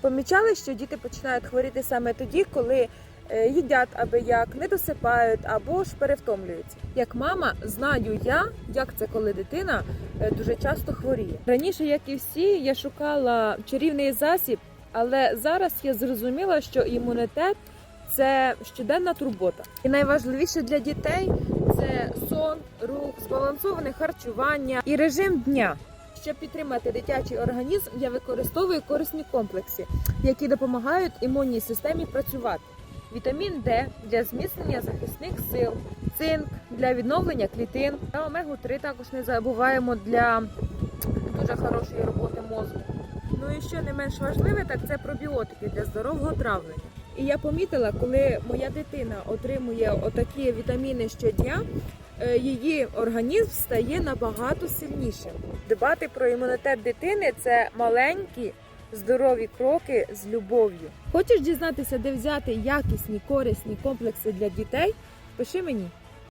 Помічали, що діти починають хворіти саме тоді, коли е, їдять аби як, не досипають або ж перевтомлюються. Як мама, знаю я, як це коли дитина е, дуже часто хворіє. Раніше, як і всі, я шукала чарівний засіб, але зараз я зрозуміла, що імунітет це щоденна турбота. І найважливіше для дітей це сон, рух, збалансоване харчування і режим дня. Щоб підтримати дитячий організм, я використовую корисні комплекси, які допомагають імунній системі працювати. Вітамін Д для зміцнення захисних сил, цинк для відновлення клітин та омегу 3 також не забуваємо для дуже хорошої роботи мозку. Ну і що не менш важливе, так це пробіотики для здорового травлення. І я помітила, коли моя дитина отримує отакі вітаміни щодня, її організм стає набагато сильнішим. Дбати про імунітет дитини це маленькі здорові кроки з любов'ю. Хочеш дізнатися, де взяти якісні корисні комплекси для дітей? Пиши мені.